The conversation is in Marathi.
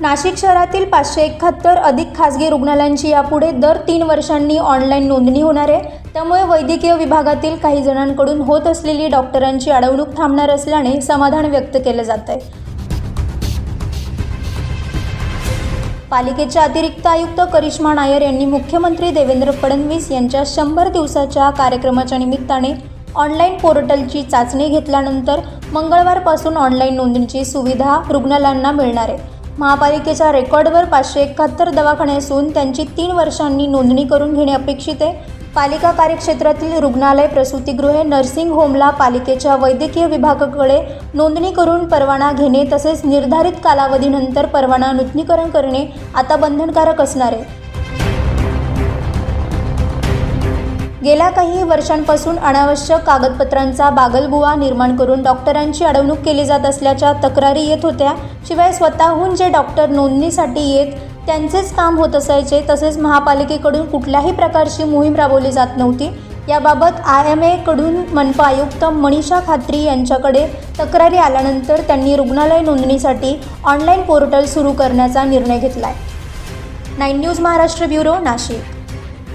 नाशिक शहरातील पाचशे एकाहत्तर अधिक खासगी रुग्णालयांची यापुढे दर तीन वर्षांनी ऑनलाईन नोंदणी होणार आहे. त्यामुळे वैद्यकीय विभागातील काही जणांकडून होत असलेली डॉक्टरांची अडवणूक थांबणार असल्याने समाधान व्यक्त केलं जात आहे. पालिकेच्या अतिरिक्त आयुक्त करिश्मा नायर यांनी मुख्यमंत्री देवेंद्र फडणवीस यांच्या शंभर दिवसाच्या कार्यक्रमाच्या निमित्ताने ऑनलाईन पोर्टलची चाचणी घेतल्यानंतर मंगळवारपासून ऑनलाईन नोंदणीची सुविधा रुग्णालयांना मिळणार आहे. महापालिकेच्या रेकॉर्डवर पाचशे एकाहत्तर दवाखाने असून त्यांची तीन वर्षांनी नोंदणी करून घेणे अपेक्षित आहे. पालिका कार्यक्षेत्रातील रुग्णालय प्रसूतीगृहे नर्सिंग होमला पालिकेच्या वैद्यकीय विभागाकडे नोंदणी करून परवाना घेणे तसेच निर्धारित कालावधीनंतर परवाना नूतनीकरण करणे आता बंधनकारक असणार आहे. गेल्या काही वर्षांपासून अनावश्यक कागदपत्रांचा बागलबुवा निर्माण करून डॉक्टरांची अडवणूक केली जात असल्याच्या तक्रारी येत होत्या. शिवाय स्वतःहून जे डॉक्टर नोंदणीसाठी येत त्यांचेच काम होत असायचे. तसेच महापालिकेकडून कुठल्याही प्रकारची मोहीम राबवली जात नव्हती. याबाबत आय एम एकडून मनपा आयुक्त मनीषा खात्री यांच्याकडे तक्रारी आल्यानंतर त्यांनी रुग्णालय नोंदणीसाठी ऑनलाईन पोर्टल सुरू करण्याचा निर्णय घेतला आहे nine news Maharashtra bureau Nashik.